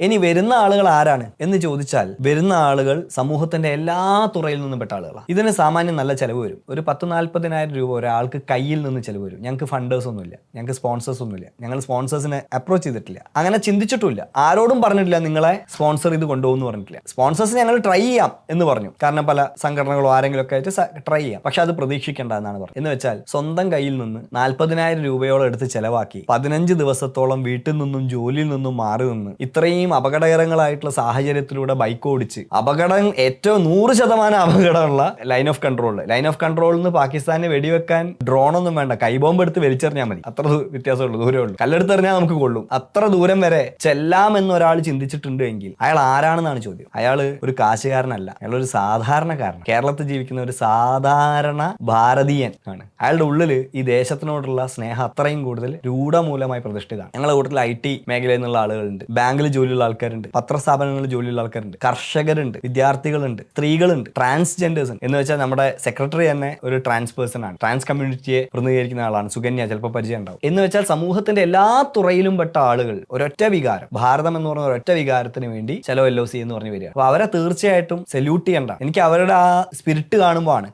ഇനി വരുന്ന ആളുകൾ ആരാണ് എന്ന് ചോദിച്ചാൽ വരുന്ന ആളുകൾ സമൂഹത്തിന്റെ എല്ലാ തുറയിൽ നിന്നും പെട്ട ആളുകളാണ് ഇതിന് സാമാന്യം നല്ല ചെലവ് വരും. ഒരു പത്ത് നാല്പതിനായിരം രൂപ ഒരാൾക്ക് കയ്യിൽ നിന്ന് ചെലവ് വരും. ഞങ്ങൾക്ക് ഫണ്ടേഴ്സ് ഒന്നുമില്ല. ഞങ്ങൾക്ക് സ്പോൺസേഴ്സ് ഒന്നുമില്ല. ഞങ്ങൾ സ്പോൺസേഴ്സിനെ അപ്രോച്ച് ചെയ്തിട്ടില്ല. അങ്ങനെ ചിന്തിച്ചിട്ടില്ല ആരോടും പറഞ്ഞിട്ടില്ല നിങ്ങളെ സ്പോൺസർ ഇത് കൊണ്ടുപോകുന്നു പറഞ്ഞിട്ടില്ല. സ്പോൺസേഴ്സ് ഞങ്ങൾ ട്രൈ ചെയ്യാം എന്ന് പറഞ്ഞു. കാരണം പല സംഘടനകളോ ആരെങ്കിലും ഒക്കെ ആയിട്ട് ട്രൈ ചെയ്യാം. പക്ഷെ അത് പ്രതീക്ഷിക്കേണ്ട എന്നാണ് പറഞ്ഞത്. എന്ന് വെച്ചാൽ സ്വന്തം കയ്യിൽ നിന്ന് നാൽപ്പതിനായിരം രൂപയോളം എടുത്ത് ചിലവാക്കി പതിനഞ്ച് ദിവസത്തോളം വീട്ടിൽ നിന്നും ജോലിയിൽ നിന്നും മാറി നിന്ന് ഇത്രയും അപകടകരങ്ങളായിട്ടുള്ള സാഹചര്യത്തിലൂടെ ബൈക്ക് ഓടിച്ച് അപകടം ഏറ്റവും നൂറ് ശതമാനം അപകടമുള്ള line of control line of കൺട്രോളിൽ നിന്ന് പാകിസ്ഥാനെ വെടിവെക്കാൻ ഡ്രോണൊന്നും വേണ്ട. കൈബോംബ് എടുത്ത് വലിച്ചെറിഞ്ഞാൽ മതി. അത്ര വ്യത്യാസമുള്ളൂ ദൂരമുള്ളൂ കല്ലെടുത്തെറിഞ്ഞാൽ നമുക്ക് കൊള്ളും. അത്ര ദൂരം വരെ ചെല്ലാം എന്ന് ഒരാൾ ചിന്തിച്ചിട്ടുണ്ട് എങ്കിൽ അയാൾ ആരാണെന്നാണ് ചോദ്യം? അയാൾ ഒരു കാശുകാരനല്ല. അയാൾ ഒരു സാധാരണക്കാരൻ കേരളത്തിൽ ജീവിക്കുന്ന ഒരു സാധാരണ ഭാരതീയൻ ആണ്. അയാളുടെ ഉള്ളിൽ ഈ ദേശത്തിനോടുള്ള സ്നേഹം അത്രയും കൂടുതൽ രൂഢമൂലമായി പ്രതിഷ്ഠിതാണ് ഞങ്ങളുടെ കൂട്ടത്തിൽ ഐ ടി മേഖലയിൽ നിന്നുള്ള ആളുകളുണ്ട്. ബാങ്കിൽ ജോലിയുള്ള ആൾക്കാരുണ്ട്. പത്രസ്ഥാപനങ്ങളിൽ ജോലിയുള്ള ആൾക്കാരുണ്ട്. കർഷകരുണ്ട് വിദ്യാർത്ഥികളുണ്ട് സ്ത്രീകളുണ്ട് ട്രാൻസ്ജെൻഡേഴ്സ് എന്ന് വെച്ചാൽ നമ്മുടെ സെക്രട്ടറി തന്നെ ഒരു ട്രാൻസ് പേഴ്സൺ ആണ്. ട്രാൻസ് കമ്മ്യൂണിറ്റിയെ പ്രതിനിധീകരിക്കുന്ന ആളാണ്. സുകന്യ ചിലപ്പോൾ പരിചയം ഉണ്ടാവും. എന്ന് വെച്ചാൽ സമൂഹത്തിന്റെ എല്ലാ തുറയിലും പെട്ട ആളുകൾ ഒരൊറ്റ വികാരം. ഭാരതം എന്ന് പറഞ്ഞ ഒരൊറ്റ വികാരത്തിന് വേണ്ടി ചെലവ് എൽ ഒ സി എന്ന് പറഞ്ഞു വരിക. അപ്പൊ അവരെ തീർച്ചയായിട്ടും സല്യൂട്ട് ചെയ്യണ്ട. എനിക്ക് അവരുടെ ആ സ്പിരിറ്റ് കാണുമ്പോഴാണ്